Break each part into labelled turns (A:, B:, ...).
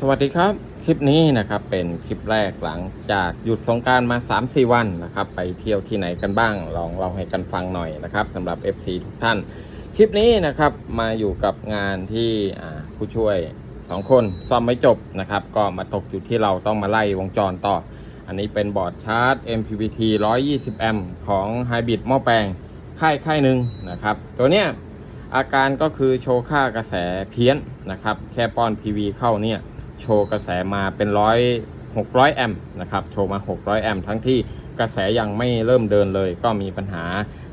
A: สวัสดีครับ คลิปนี้นะครับเป็นคลิปแรกหลังจากหยุดสงกรารมา3-4วันนะครับ ไปเที่ยวที่ไหนกันบ้าง ลองเล่าให้กันฟังหน่อยนะครับสำหรับ FC ทุกท่าน คลิปนี้นะครับมาอยู่กับงานที่ผู้ช่วย 2 คนซ่อมไม่จบนะครับ ก็มาตกอยู่ที่เราต้องมาไล่วงจรต่อ อันนี้เป็นบอร์ดชาร์จ MPPT 120 แอมป์ของ Hybrid หม้อแปลงค่ายค่ายหนึ่งนะครับ ตัวเนี้ยอาการก็คือโชว์ค่ากระแสเพี้ยนนะครับ แค่ป้อน PV เข้าเนี่ย โชว์กระแสมาเป็นร้อย600แอมป์นะครับ โชว์มา 600 แอมป์ทั้งที่กระแสยังไม่เริ่มเดินเลย ก็มีปัญหา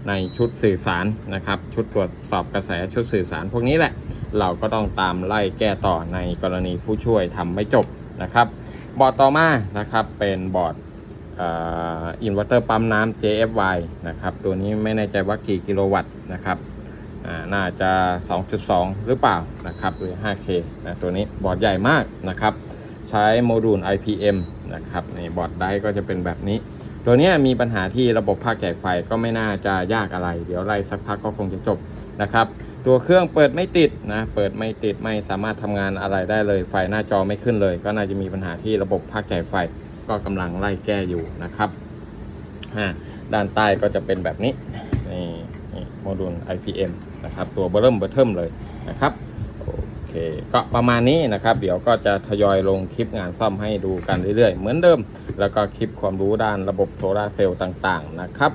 A: ในชุดสื่อสารนะครับ ชุดตรวจสอบกระแสชุดสื่อสารพวกนี้แหละ เราก็ต้องตามไล่แก้ต่อในกรณีผู้ช่วยทำไม่จบนะครับ บอร์ดต่อมานะครับเป็นบอร์ดอินเวอร์เตอร์ปั๊มน้ำ JFY นะครับ ตัวนี้ไม่แน่ใจว่ากี่กิโลวัตต์นะครับ น่าจะ 2.2 หรือเปล่านะครับหรือ 5K นะตัวนี้บอร์ดใหญ่มากนะครับ ใช้โมดูล IPM นะครับในบอร์ดได้ก็จะเป็นแบบนี้ ตัวนี้มีปัญหาที่ระบบภาคแจกไฟก็ไม่น่าจะยากอะไร เดี๋ยวไล่สักพักก็คงจะจบนะครับ ตัวเครื่องเปิดไม่ติดนะ เปิดไม่ติดไม่สามารถทำงานอะไรได้เลย ไฟหน้าจอไม่ขึ้นเลย ก็น่าจะมีปัญหาที่ระบบภาคแจกไฟก็กำลังไล่แก้อยู่นะครับด้านใต้ก็จะเป็นแบบนี้นี่ โมดูล IPM นะครับ ตัวเบอร์เริ่มเบอร์เทิมเลยนะครับโอเคก็ประมาณนี้นะครับ เดี๋ยวก็จะทยอยลงคลิปงานซ่อมให้ดูกันเรื่อยๆ เหมือนเดิม แล้วก็คลิปความรู้ด้านระบบโซลาเซลล์ต่างๆนะครับ